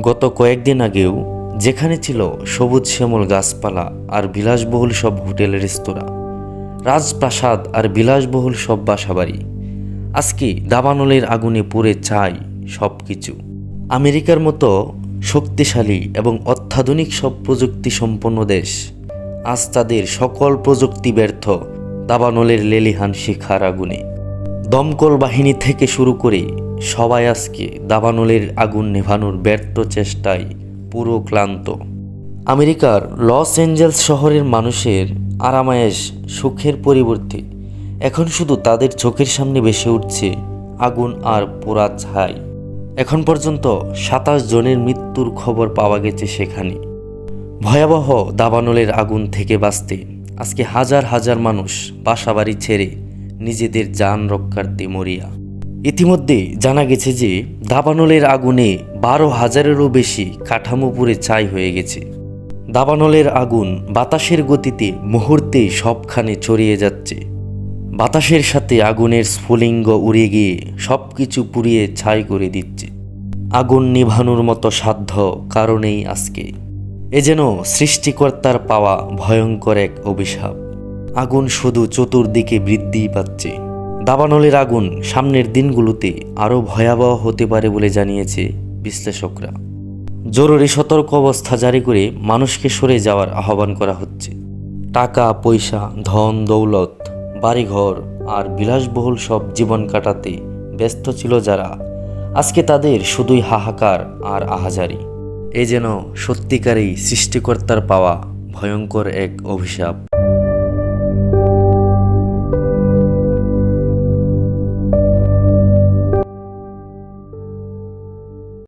গত কয়েকদিন আগেও যেখানে ছিল সবুজ শ্যামল গাছপালা আর বিলাসবহুল সব হোটেল রেস্তোরাঁ, রাজপ্রাসাদ আর বিলাসবহুল সব বাসাবাড়ি, আজকে দাবানলের আগুনে পুড়ে চাই সব কিছু আমেরিকার মতো শক্তিশালী এবং অত্যাধুনিক সব প্রযুক্তি সম্পন্ন দেশ, আজ তাদের সকল প্রযুক্তি ব্যর্থ দাবানলের লেলিহান শিখার আগুনে। দমকল বাহিনী থেকে শুরু করে সবাই আজকে দাবানলের আগুন নেভানোর ব্যর্থ চেষ্টায় পুরো ক্লান্ত। আমেরিকার লস অ্যাঞ্জেলস শহরের মানুষের আরামায়েশ সুখের পরিবর্তে এখন শুধু তাদের চোখের সামনে ভেসে উঠছে আগুন আর পোড়া ছাই। এখন পর্যন্ত সাতাশ জনের মৃত্যুর খবর পাওয়া গেছে সেখানে। ভয়াবহ দাবানলের আগুন থেকে বাঁচতে আজকে হাজার হাজার মানুষ বাসাবাড়ি ছেড়ে নিজেদের যান রক্ষার্থে মরিয়া। ইতিমধ্যে জানা গেছে যে দাবানলের আগুনে বারো হাজারেরও বেশি কাঠামো পুড়ে ছাই হয়ে গেছে। দাবানলের আগুন বাতাসের গতিতে মুহূর্তে সবখানে ছড়িয়ে যাচ্ছে। বাতাসের সাথে আগুনের স্ফুলিঙ্গ উড়ে গিয়ে সব কিছু পুড়িয়ে ছাই করে দিচ্ছে। আগুন নিভানোর মতো সাধ্য কারণেই আজকে। এ যেন সৃষ্টিকর্তার পাওয়া ভয়ঙ্কর এক অভিশাপ। আগুন শুধু চতুর্দিকে বৃদ্ধি পাচ্ছে। দাবানলের আগুন সামনের দিনগুলোতে আরও ভয়াবহ হতে পারে বলে জানিয়েছে বিশ্লেষকরা। জরুরি সতর্ক অবস্থা জারি করে মানুষকে সরে যাওয়ার আহ্বান করা হচ্ছে। টাকা, পয়সা, ধন, দৌলত, বাড়িঘর আর বিলাসবহুল সব জীবন কাটাতে ব্যস্ত ছিল যারা। আজকে তাদের শুধুই হাহাকার আর আহাজারি। এ যেন সত্যিকারেই সৃষ্টিকর্তার পাওয়া ভয়ঙ্কর এক অভিশাপ।